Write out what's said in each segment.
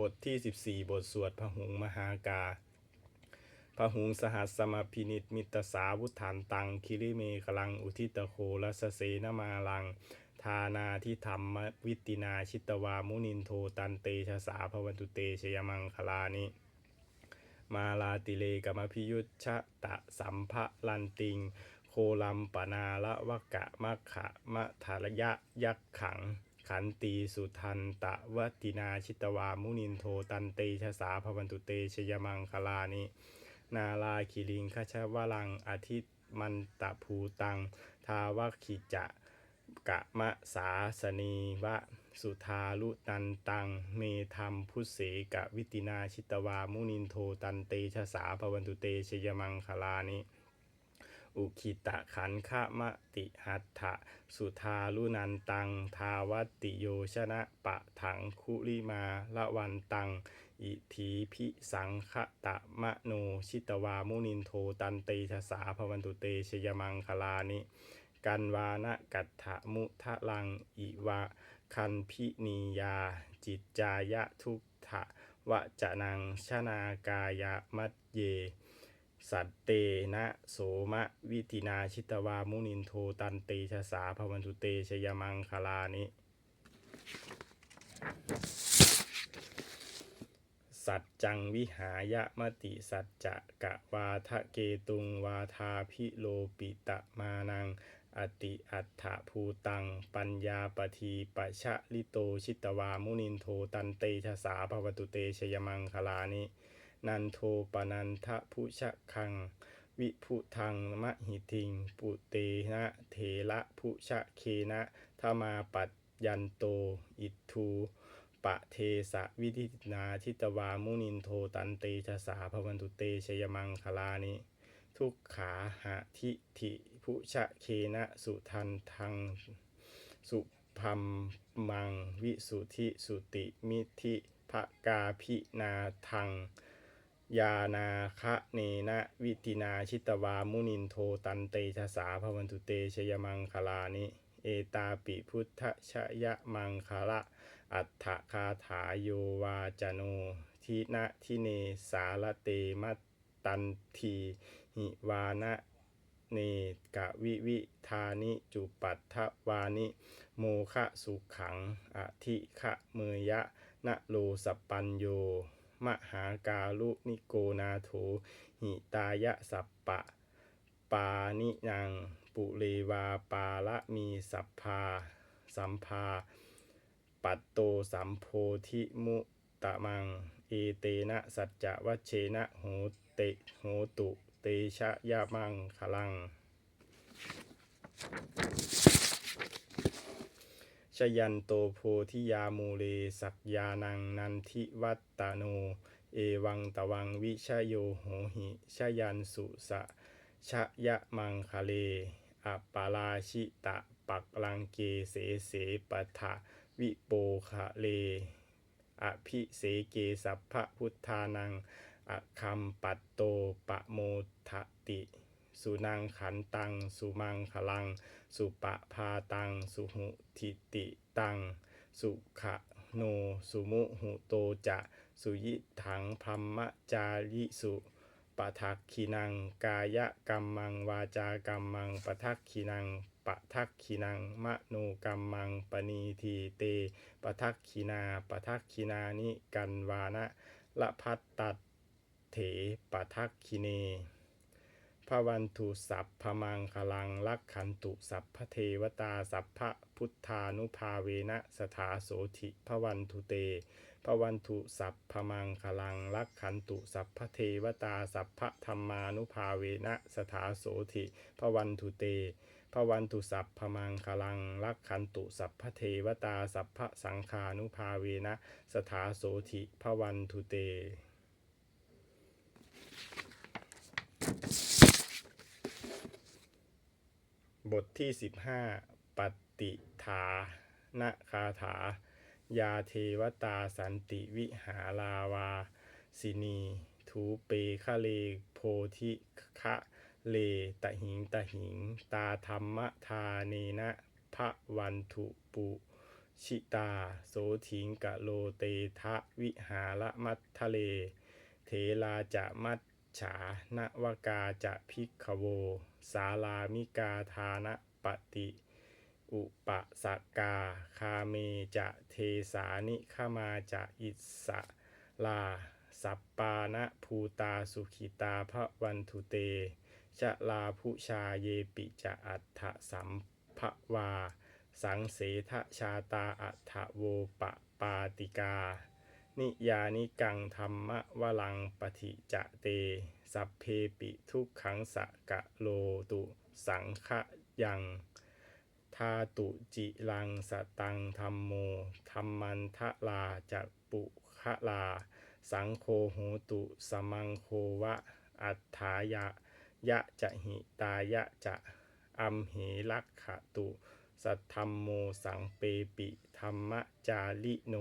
บทที่ 14 บทสวดพระหุงมหากาพระหุงสหัสสมพินิตมิตรสาวุฒานตัง คิริเมกลังอุทิตโครัสเสนมาลัง ทานาทิธรรมวิตินาชิตวามุนินโทตันเตชะสาภวันตุเตชยมังคลานิ มาลาติเลกมพิยุชชะตะสัมภะลันติง โคลัมปนาละวะกะมะขะมะทารยะยักขัง ขันตีสุทันตะวตินาชิตวามุนินโทตันเตชะสาภวันตุเตชยมังคลานินาลาคิลิงคชวลังอาทิตมันตะภูตัง ทาวคิจะกะมะสาสนีวะสุทาลุตันตัง เมธรรมพุเสกะวิตินาชิตวามุนินโทตันเตชะสาภวันตุเตชยมังคลานิ อุคิตะขันขะมะติหัตถะสุทาลุนันตัง ทาวัติโยชนะปะถังคุลิมาละวันตัง อิทีพิสังคตะมะโนชิตวามุนินโทตันเตชะสาภวันตุเตชยมังคลานิกันวานะกัตถะมุทะลังอิวะคันพินียา จิตจายะทุกถะวะจะนังชนากายะมัดเย สัตเตนะโสมะวิตินาชิตวามุนินโทตันเตชะสาภวันตุเตชยมังคลานิสัจจังวิหายะมติสัจจะกะวาทะเกตุงวาทาพิโลปิตะมานัง อติอัฏฐภูตัง ปัญญาปทีปะชะลิโตชิตวามุนินโทตันเตชะสาภวตุเตชยมังคลานิ นันโทปนันทะพุชะคัง วิพุทังมะหิติง ปุเตนะเถระพุชะเคนะทมาปัจยันโต อิทูปะเทสะวิธินาทิตวามุนินโทตันเตชะสาภวันตุเตชยมังคลานิทุกขาหะทิถิพุชะเคนะสุทันทังสุพัมมังวิสุทธิสุติมิธิภกาพินาทัง ยานาคะเนนะวิตินาชิตวามุนินโทตันเตชะสาภวันตุเตชยมังคลานิเอตาปิพุทธชยมังคละอัฏฐคาถาโยวาจโนทินะทิเนสารเตมัตตันทีหิวานะเนกะวิวิธานิจุปัฏฐวานิ โมคะสุขังอธิขะเมยะนะโลสปปัญโย มหาการุนิโกนาโถหิตายะสัปปะ ปานิยัง ปุเรวาปาละมีสัพพา สัมภา ปัตโตสัมโพธิมุตะมัง เอเตนะสัจจะวัชเชนะโหเตโหตุ เตชะยะมังคลัง ชยันโตโพธิยามูเล สักยานังนันทิวัตตโน เอวังตวังวิชโยโหหิชยันสุสะชะยะมังคะเลอัปปาราชิตะปักลังเกเสเสปะทะวิโปคะเล อภิเสเกสัพพะพุทธานังอคัมปัตโตปะโมทติ สุนังขันตัง สุมังคลัง สุปะพาตัง สุหุทิติตัง สุขะโน สุมุหุโตจะ สุยิถังพรหมจาริสุปะทักขินัง กายกัมมัง วาจากัมมังปะทักขินังปะทักขินังมโนกัมมังปณีทีเตปะทักขินาปะทักขินานิกันวานะละพัตตัดเถปะทักขิเน พระวันตุสัพพมังคลังลักขันตุสัพพเทวตาสัพพะพุทธานุภาเวนะสถาโสธิพระวันตุเตพระวันตุสัพพมังคลังลักขันตุสัพพเทวตาสัพพะธรรมานุภาเวนะสถาโสธิพระวันตุเตพระวันตุสัพพมังคลังลักขันตุสัพพเทวตาสัพพะสังฆานุภาเวนะสถาโสธิพระวันตุเต บทที่ 15 ปฏิฐานะคาถา ยาเทวตาสันติวิหาลาวา สินี ทูเปคะเลโพธิคะเลตะหิงตะหิง ตาธรรมทาเนนะพระวันทุปุชิตา โสถิงกะโลเตทะวิหารมัททะเล เทลาจะมัจ ฉานวกาจะพิกขโว สาลามิกาทานะปฏิ อุปสกา คาเมจะเทสานิขมาจะอิสลา สัปปานะภูตาสุขิตาพระวันทุเตชะลาผู้ชาเยปิจะอัฏฐสัมภวา สังเสทชาตาอัฏฐโวปะปาติกา นิยานิกังธรรมวลังปฏิจะเต สัพเพปิทุกขังสะกะโลตุสังขะยังทาตุจิลังสตังธรรมโมธรรมันทะลาจะปุคะลา สังโฆโหตุสมังโควะ อัฏฐายะ ยะจะหิตายะจะอัมเหลักขะตุ สัทธรรมโมสังเปปิธรรมจาลิโน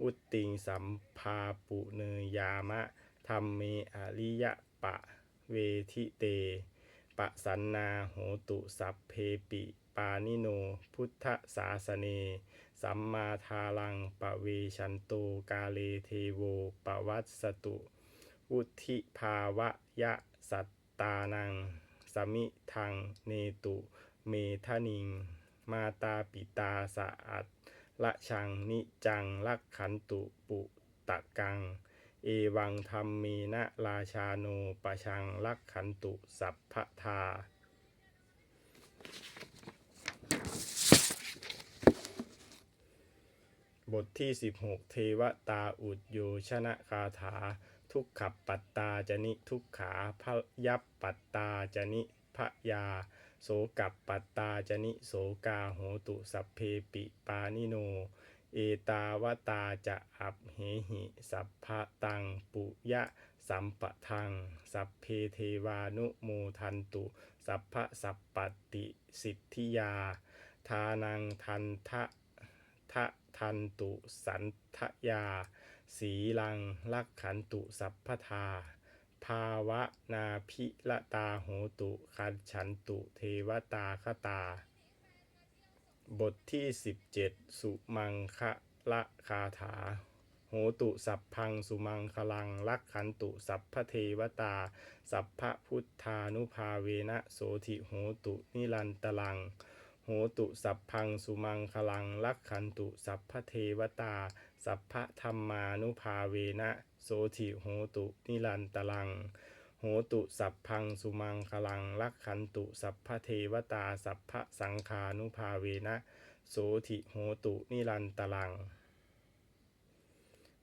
อุตติงสัมภาปุเนยามะธรรมเมอริยะปะเวทิเต ปะสันนาโหตุสัพเพปิ ปานิโน พุทธศาสเน สัมมาทาลังปะเวชันโตกาเลเทโวปะวัสสตุ อุทิภาวะยะสัตตานัง สมิทังเนตุ เมทะนิง มาตาปิตาสะอัต ละชังนิจังลักขันตุปุตะกัง เอวังธรรมเมนะราชาโนปะชังลักขันตุสัพพทาบทที่ 16 เทวตาอุดโยชนะคาถา ทุกขับปัตตาจนิทุกขาพยับปัตตาจนิพยา โสกับปัตตาจนิโสกาโหตุสัพเพปิปานิโน เอตาวตาจะอับเหหิสัพพะตังปุยะสัมปะทัง สัพเพเทวานุโมทันตุ สัพพะสัพปติสิทธิยา ทานังทันทะทะทันตุสันทยา สีลังลักขันตุสัพพทา ภาวะนาพิละตาโหตุคันฉันตุเทวตาคตา บทที่ 17 สุมังคะละคาถา โหตุสัพพังสุมังคลังลักขันตุสัพพเทวตา สัพพพุทธานุภาเวนะโสธิโหตุนิรันตลัง โหตุสัพพังสุมังคลังลักขันตุสัพพเทวตา สัพพธรรมานุภาเวนะ โสธิโหตุนิรันตลัง โหตุสัพพังสุมังคลังลักขันตุสัพพเทวตาสัพพสังขานุภาเวนะโสธิโหตุนิรันตลัง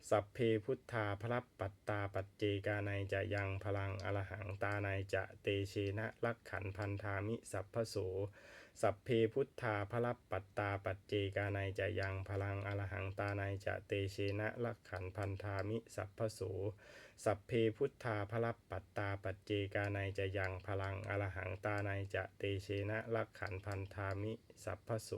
สัพเพพุทธาพระปัตตาปัจเจกานัยจะยังพลังอรหังตานัยจะเตเชนะลักขันพันธามิสัพพโส สัพเพพุทธาพระปัตตาปัจเจกานัยจะยังพลังอรหังตานัยจะเตเชนะลักขันพันธามิสัพพโสสัพเพพุทธาพระปัตตาปัจเจกานัยจะยังพลังอรหังตานัยจะเตเชนะลักขันพันธามิสัพพโส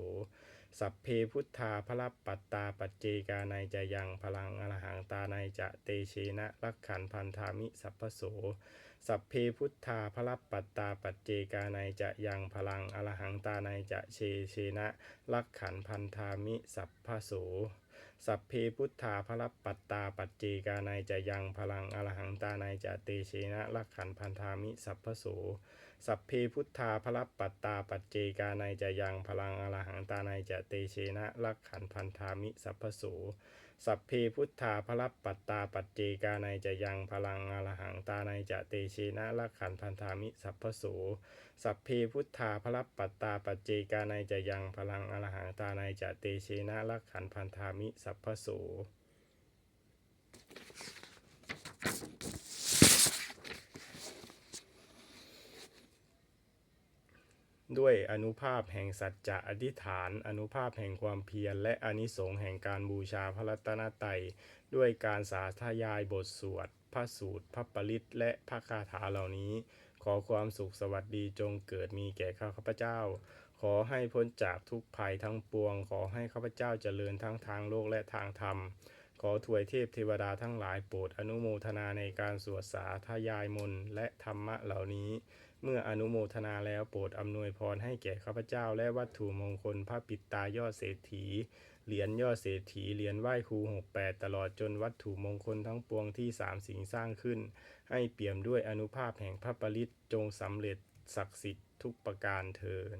สัพเพพุทธาพระปัตตาปัจเจกานัยจะยังพลังอรหังตานัยจะเตเชนะลักขันพันธามิสัพพโส สัพเพพุทธาพระปัตตาปัจเจกานัยจะยังพลังอรหังตานายจะเชเชนะลักขันพันธามิสัพพโสสัพเพพุทธาพระปัตตาปัจเจกานัยจะยังพลังอรหังตานายจะเตเชนะลักขันพันธามิสัพพโส สัพเพพุทธาพระปัตตาปัจเจกานัยจะยังพลังอรหังตาในจะเตเชนะลักขันพันธามิสัพพโสสัพเพพุทธาพระปัตตาปัจเจกานัยจะยังพลังอรหังตาในจะเตเชนะลักขันพันธามิสัพพโสสัพเพพุทธาพระปัตตาปัจเจกานัยจะยังพลังอรหังตาในจะเตเชนะลักขันพันธามิสัพพโส ด้วยอนุภาพแห่งสัจจะอธิษฐาน อนุภาพแห่งความเพียร และอนิสงส์แห่งการบูชาพระรัตนตรัยด้วยการสาธยายบทสวด พระสูตร พระปริตและพระคาถาเหล่านี้ ขอความสุขสวัสดีจงเกิดมีแก่ข้าพเจ้า ขอให้พ้นจากทุกภัยทั้งปวง ขอให้ข้าพเจ้าเจริญทั้งทางโลกและทางธรรม ขอถวยเทพเทวดาทั้งหลายโปรดอนุโมทนาในการสวดสาธยายมนและธรรมะเหล่านี้ เมื่ออนุโมทนาแล้วโปรดอำนวยพรให้แก่ข้าพเจ้า และวัตถุมงคลพระปิดตายอดเศรษฐี เหรียญยอดเศรษฐี เหรียญไหว้ครูหกแปดตลอดจนวัตถุมงคลทั้งปวงที่สามสิ่งสร้างขึ้น ให้เปี่ยมด้วยอนุภาพแห่งพระปริตจงสำเร็จศักดิ์สิทธิ์ทุกประการเทิน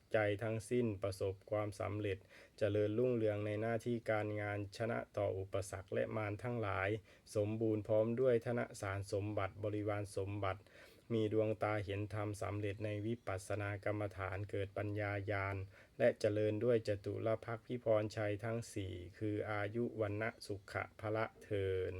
ใจทั้งสิ้นประสบความสำเร็จเจริญรุ่งเรืองในหน้าที่การงานชนะต่ออุปสรรคและมารทั้งหลาย สมบูรณ์พร้อมด้วยธนสารสมบัติบริวารสมบัติ มีดวงตาเห็นธรรมสำเร็จในวิปัสสนากรรมฐานเกิดปัญญาญาณ และเจริญด้วยจตุรพักพิพรชัยทั้งสี่คืออายุวันนะสุขะพละเทิน